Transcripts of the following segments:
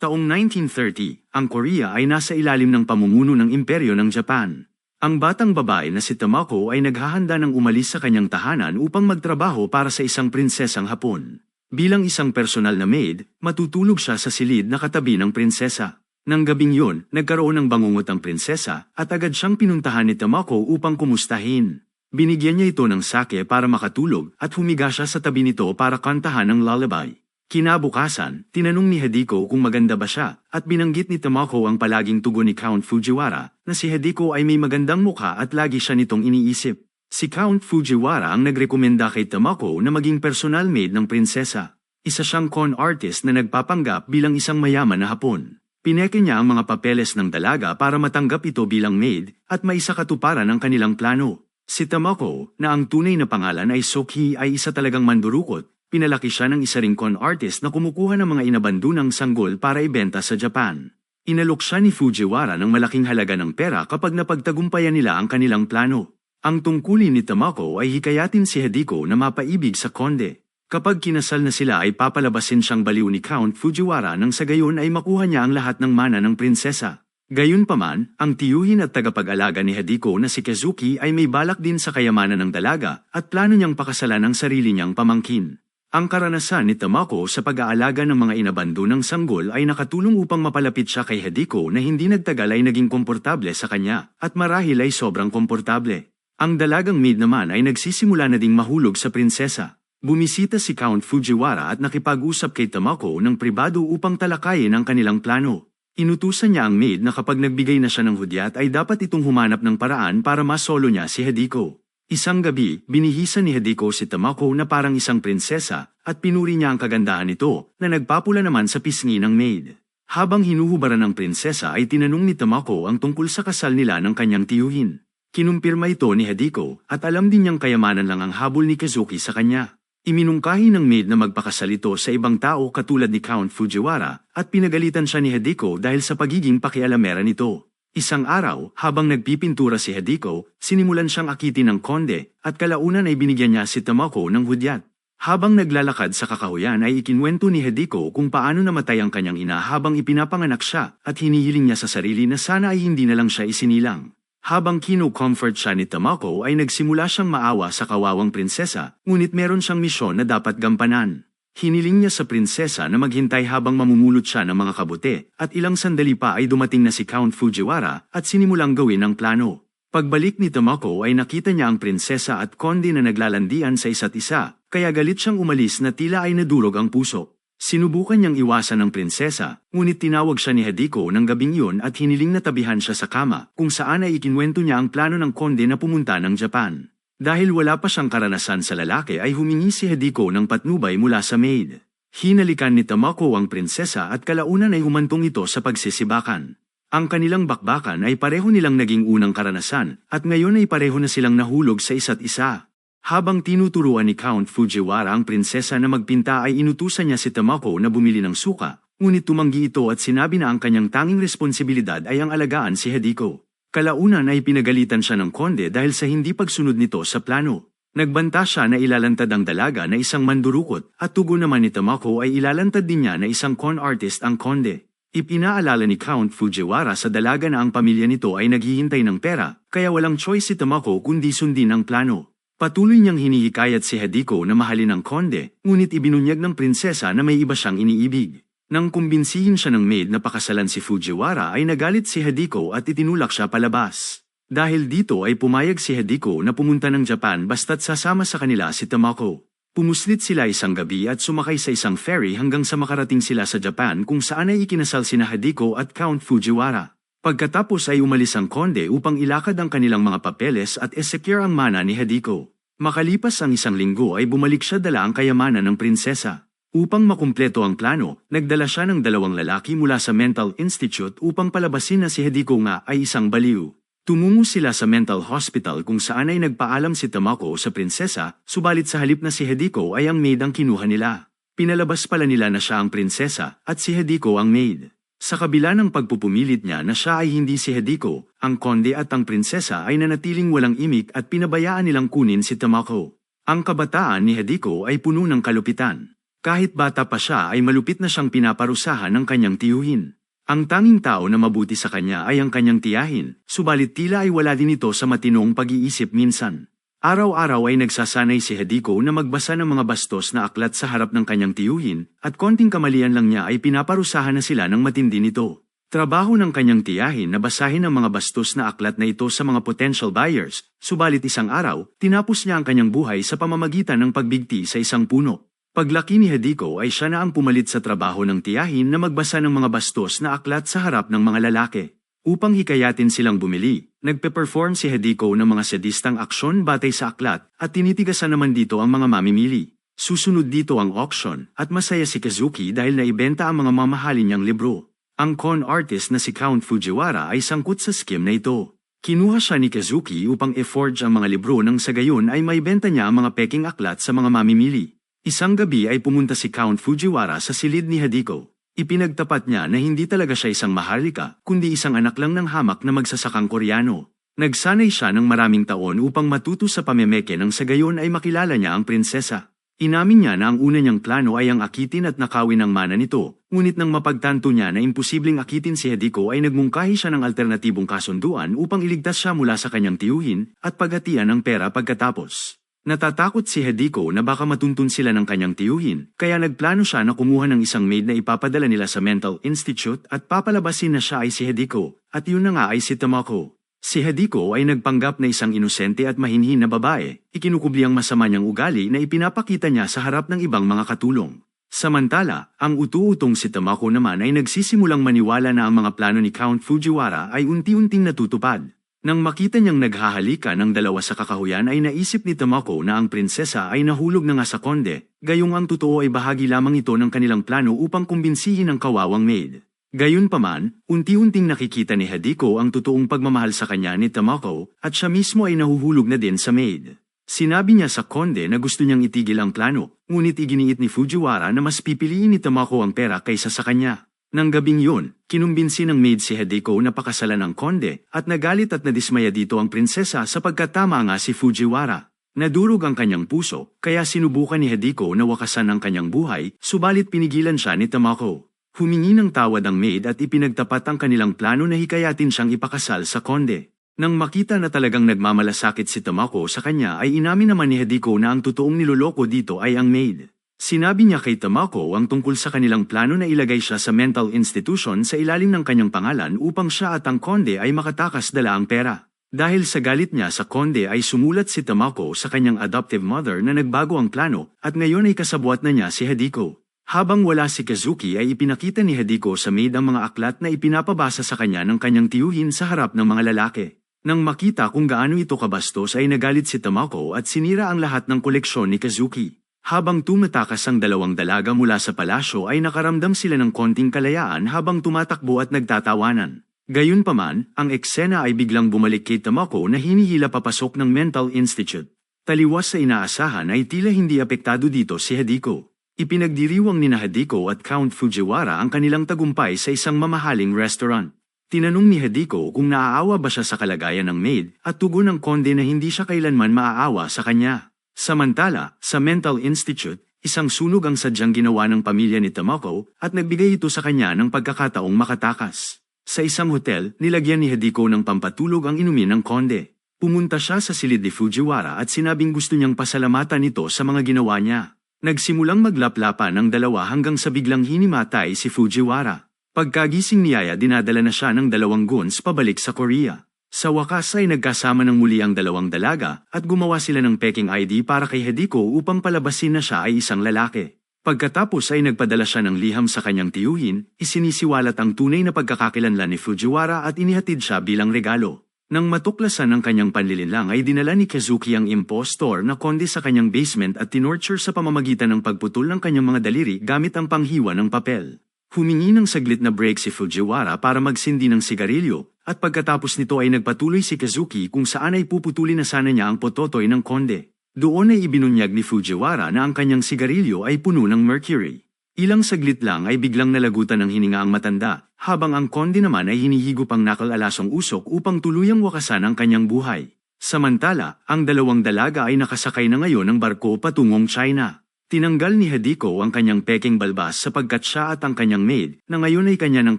Taong 1930, ang Korea ay nasa ilalim ng pamumuno ng imperyo ng Japan. Ang batang babae na si Tamako ay naghahanda ng umalis sa kanyang tahanan upang magtrabaho para sa isang prinsesang Hapon. Bilang isang personal na maid, matutulog siya sa silid na katabi ng prinsesa. Nang gabing yun, nagkaroon ng bangungot ang prinsesa at agad siyang pinuntahan ni Tamako upang kumustahin. Binigyan niya ito ng sake para makatulog at humiga siya sa tabi nito para kantahan ng lullaby. Kinabukasan, tinanong ni Hideko kung maganda ba siya at binanggit ni Tamako ang palaging tugon ni Count Fujiwara na si Hideko ay may magandang mukha at lagi siya nitong iniisip. Si Count Fujiwara ang nagrekomenda kay Tamako na maging personal maid ng prinsesa. Isa siyang con artist na nagpapanggap bilang isang mayaman na hapon. Pineke niya ang mga papeles ng dalaga para matanggap ito bilang maid at maisakatuparan ang kanilang plano. Si Tamako, na ang tunay na pangalan ay Soki ay isa talagang mandurukot, Pinalaki siya ng isa ring con artist na kumukuha ng mga inabandunang sanggol para ibenta sa Japan. Inalok siya ni Fujiwara ng malaking halaga ng pera kapag napagtagumpayan nila ang kanilang plano. Ang tungkulin ni Tamako ay hikayatin si Hideko na mapaibig sa konde. Kapag kinasal na sila ay papalabasin siyang baliw ni Count Fujiwara nang sa gayon ay makuha niya ang lahat ng mana ng prinsesa. Gayunpaman, ang tiyuhin at tagapag-alaga ni Hideko na si Kazuki ay may balak din sa kayamanan ng dalaga at plano niyang pakasalan ang sarili niyang pamangkin. Ang karanasan ni Tamako sa pag-aalaga ng mga inabando ng sanggol ay nakatulong upang mapalapit siya kay Hideko na hindi nagtagal ay naging komportable sa kanya, at marahil ay sobrang komportable. Ang dalagang maid naman ay nagsisimula na ding mahulog sa prinsesa. Bumisita si Count Fujiwara at nakipag-usap kay Tamako ng pribado upang talakayin ang kanilang plano. Inutusan niya ang maid na kapag nagbigay na siya ng hudyat ay dapat itong humanap ng paraan para masolo niya si Hideko. Isang gabi, binihisa ni Hideko si Tamako na parang isang prinsesa at pinuri niya ang kagandahan nito na nagpapula naman sa pisngi ng maid. Habang hinuhubaran ng prinsesa ay tinanong ni Tamako ang tungkol sa kasal nila ng kanyang tiyuhin. Kinumpirma ito ni Hideko at alam din niyang kayamanan lang ang habol ni Kazuki sa kanya. Iminungkahi ng maid na magpakasal ito sa ibang tao katulad ni Count Fujiwara at pinagalitan siya ni Hideko dahil sa pagiging pakialamera nito. Isang araw, habang nagpipintura si Hideko, sinimulan siyang akitin ng konde at kalaunan ay binigyan niya si Tamako ng hudyat. Habang naglalakad sa kakahuyan ay ikinwento ni Hideko kung paano namatay ang kanyang ina habang ipinapanganak siya at hinihiling niya sa sarili na sana ay hindi na lang siya isinilang. Habang kino-comfort siya ni Tamako ay nagsimula siyang maawa sa kawawang prinsesa, ngunit meron siyang misyon na dapat gampanan. Hiniling niya sa prinsesa na maghintay habang mamumulot siya ng mga kabote, at ilang sandali pa ay dumating na si Count Fujiwara at sinimulang gawin ang plano. Pagbalik ni Tamako ay nakita niya ang prinsesa at konde na naglalandian sa isa't isa, kaya galit siyang umalis na tila ay nadurog ang puso. Sinubukan niyang iwasan ng prinsesa, ngunit tinawag siya ni Hadiko ng gabing yun at hiniling na tabihan siya sa kama, kung saan ay ikinwento niya ang plano ng konde na pumunta ng Japan. Dahil wala pa siyang karanasan sa lalaki ay humingi si Hideko ng patnubay mula sa maid. Hinalikan ni Tamako ang prinsesa at kalaunan ay humantong ito sa pagsisibakan. Ang kanilang bakbakan ay pareho nilang naging unang karanasan at ngayon ay pareho na silang nahulog sa isa't isa. Habang tinuturuan ni Count Fujiwara ang prinsesa na magpinta ay inutusan niya si Tamako na bumili ng suka, ngunit tumanggi ito at sinabi na ang kanyang tanging responsibilidad ay ang alagaan si Hideko. Kalaunan ay pinagalitan siya ng konde dahil sa hindi pagsunod nito sa plano. Nagbanta siya na ilalantad ang dalaga na isang mandurukot at tugon naman ni Tamako ay ilalantad din niya na isang con artist ang konde. Ipinaalala ni Count Fujiwara sa dalaga na ang pamilya nito ay naghihintay ng pera, kaya walang choice si Tamako kundi sundin ang plano. Patuloy niyang hinihikayat si Hadiko na mahalin ang konde, ngunit ibinunyag ng prinsesa na may iba siyang iniibig. Nang kumbinsihin siya ng maid na pakasalan si Fujiwara ay nagalit si Hideko at itinulak siya palabas. Dahil dito ay pumayag si Hideko na pumunta ng Japan basta't sasama sa kanila si Tamako. Pumuslit sila isang gabi at sumakay sa isang ferry hanggang sa makarating sila sa Japan kung saan ay ikinasal sina Hideko at Count Fujiwara. Pagkatapos ay umalis ang konde upang ilakad ang kanilang mga papeles at esecure ang mana ni Hideko. Makalipas ang isang linggo ay bumalik siya dala ang kayamanan ng prinsesa. Upang makumpleto ang plano, nagdala siya ng dalawang lalaki mula sa Mental Institute upang palabasin na si Hideko nga ay isang baliw. Tumungo sila sa mental hospital kung saan ay nagpaalam si Tamako sa prinsesa, subalit sa halip na si Hideko ay ang maid ang kinuha nila. Pinalabas pala nila na siya ang prinsesa at si Hideko ang maid. Sa kabila ng pagpupumilit niya na siya ay hindi si Hideko, ang konde at ang prinsesa ay nanatiling walang imik at pinabayaan nilang kunin si Tamako. Ang kabataan ni Hideko ay puno ng kalupitan. Kahit bata pa siya ay malupit na siyang pinaparusahan ng kanyang tiyuhin. Ang tanging tao na mabuti sa kanya ay ang kanyang tiyahin, subalit tila ay wala din ito sa matinong pag-iisip minsan. Araw-araw ay nagsasanay si Hadiko na magbasa ng mga bastos na aklat sa harap ng kanyang tiyuhin, at konting kamalian lang niya ay pinaparusahan na sila ng matindi nito. Trabaho ng kanyang tiyahin na basahin ang mga bastos na aklat na ito sa mga potential buyers, subalit isang araw, tinapos niya ang kanyang buhay sa pamamagitan ng pagbigti sa isang puno. Paglaki ni Hadiko ay siya na ang pumalit sa trabaho ng tiyahin na magbasa ng mga bastos na aklat sa harap ng mga lalaki. Upang hikayatin silang bumili, nagpe-perform si Hadiko ng mga sadistang aksyon batay sa aklat at tinitigasan naman dito ang mga mamimili. Susunod dito ang auction at masaya si Kazuki dahil naibenta ang mga mamahalin niyang libro. Ang con artist na si Count Fujiwara ay sangkot sa scheme na ito. Kinuha siya ni Kazuki upang e-forge ang mga libro nang sa gayon ay maibenta niya ang mga peking aklat sa mga mamimili. Isang gabi ay pumunta si Count Fujiwara sa silid ni Hadiko. Ipinagtapat niya na hindi talaga siya isang maharlika, kundi isang anak lang ng hamak na magsasakang koreano. Nagsanay siya ng maraming taon upang matuto sa pamemeke nang sa gayon ay makilala niya ang prinsesa. Inamin niya na ang una niyang plano ay ang akitin at nakawin ang mana nito, ngunit nang mapagtanto niya na imposibleng akitin si Hadiko ay nagmungkahi siya ng alternatibong kasunduan upang iligtas siya mula sa kanyang tiyuhin at paghatian ng pera pagkatapos. Natatakot si Hediko na baka matuntun sila ng kanyang tiyuhin, kaya nagplano siya na kumuha ng isang maid na ipapadala nila sa mental institute at papalabasin na siya ay si Hediko, at yun na nga ay si Tamako. Si Hediko ay nagpanggap na isang inosente at mahinhin na babae, ikinukubli ang masama niyang ugali na ipinapakita niya sa harap ng ibang mga katulong. Samantala, ang utuutong si Tamako naman ay nagsisimulang maniwala na ang mga plano ni Count Fujiwara ay unti-unting natutupad. Nang makita niyang naghahalikan ng dalawa sa kakahuyan ay naisip ni Tamako na ang prinsesa ay nahulog na nga sa konde, gayong ang totoo ay bahagi lamang ito ng kanilang plano upang kumbinsihin ang kawawang maid. Gayunpaman, unti-unting nakikita ni Hadiko ang totoong pagmamahal sa kanya ni Tamako at siya mismo ay nahuhulog na din sa maid. Sinabi niya sa konde na gusto niyang itigil ang plano, ngunit iginiit ni Fujiwara na mas pipiliin ni Tamako ang pera kaysa sa kanya. Nang gabing yun, kinumbinsi ng maid si Hideko na pakasalan ng konde at nagalit at nadismaya dito ang prinsesa sapagkat tama nga si Fujiwara. Nadurog ang kanyang puso, kaya sinubukan ni Hideko na wakasan ang kanyang buhay, subalit pinigilan siya ni Tamako. Humingi ng tawad ang maid at ipinagtapat ang kanilang plano na hikayatin siyang ipakasal sa konde. Nang makita na talagang nagmamalasakit si Tamako sa kanya ay inamin naman ni Hideko na ang totoong niloloko dito ay ang maid. Sinabi niya kay Tamako ang tungkol sa kanilang plano na ilagay siya sa mental institution sa ilalim ng kanyang pangalan upang siya at ang konde ay makatakas dala ang pera. Dahil sa galit niya sa konde ay sumulat si Tamako sa kanyang adoptive mother na nagbago ang plano at ngayon ay kasabwat na niya si Hadiko. Habang wala si Kazuki ay ipinakita ni Hadiko sa maid ang mga aklat na ipinapabasa sa kanya ng kanyang tiyuhin sa harap ng mga lalaki. Nang makita kung gaano ito kabastos ay nagalit si Tamako at sinira ang lahat ng koleksyon ni Kazuki. Habang tumatakas ang dalawang dalaga mula sa palasyo ay nakaramdam sila ng konting kalayaan habang tumatakbo at nagtatawanan. Gayunpaman, ang eksena ay biglang bumalik kay Tamako na hinihila papasok ng Mental Institute. Taliwas sa inaasahan ay tila hindi apektado dito si Hadiko. Ipinagdiriwang ni Hadiko at Count Fujiwara ang kanilang tagumpay sa isang mamahaling restaurant. Tinanong ni Hadiko kung naaawa ba siya sa kalagayan ng maid at tugon ng konde na hindi siya kailanman maaawa sa kanya. Samantala, sa Mental Institute, isang sunog ang sadyang ginawa ng pamilya ni Tamako at nagbigay ito sa kanya ng pagkakataong makatakas. Sa isang hotel, nilagyan ni Hideko ng pampatulog ang inumin ng konde. Pumunta siya sa silid ni Fujiwara at sinabing gusto niyang pasalamatan ito sa mga ginawa niya. Nagsimulang maglaplapan ang dalawa hanggang sa biglang hinimatay si Fujiwara. Pagkagising ni Aya dinadala na siya ng dalawang guns pabalik sa Korea. Sa wakas ay nagkasama ng muli ang dalawang dalaga at gumawa sila ng peking ID para kay Hediko upang palabasin na siya ay isang lalaki. Pagkatapos ay nagpadala siya ng liham sa kanyang tiyuhin, isinisiwalat ang tunay na pagkakakilanlan ni Fujiwara at inihatid siya bilang regalo. Nang matuklasan ang kanyang panlilinlang ay dinala ni Kazuki ang impostor na konde sa kanyang basement at tinorture sa pamamagitan ng pagputol ng kanyang mga daliri gamit ang panghiwa ng papel. Humingi ng saglit na break si Fujiwara para magsindi ng sigarilyo, at pagkatapos nito ay nagpatuloy si Kazuki kung saan ay puputulin na sana niya ang pototoy ng konde. Doon ay ibinunyag ni Fujiwara na ang kanyang sigarilyo ay puno ng mercury. Ilang saglit lang ay biglang nalagutan ng hininga ang matanda, habang ang konde naman ay hinihigop ang nakalalasong usok upang tuluyang wakasan ang kanyang buhay. Samantala, ang dalawang dalaga ay nakasakay na ngayon ng barko patungong China. Tinanggal ni Hadiko ang kanyang peking balbas sapagkat siya at ang kanyang maid, na ngayon ay kanya ng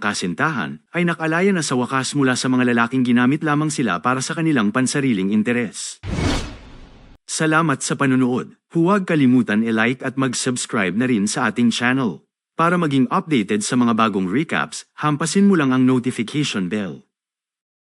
kasintahan, ay nakalaya na sa wakas mula sa mga lalaking ginamit lamang sila para sa kanilang pansariling interes. Salamat sa panunood. Huwag kalimutan i-like at mag-subscribe na rin sa ating channel. Para maging updated sa mga bagong recaps, hampasin mo lang ang notification bell.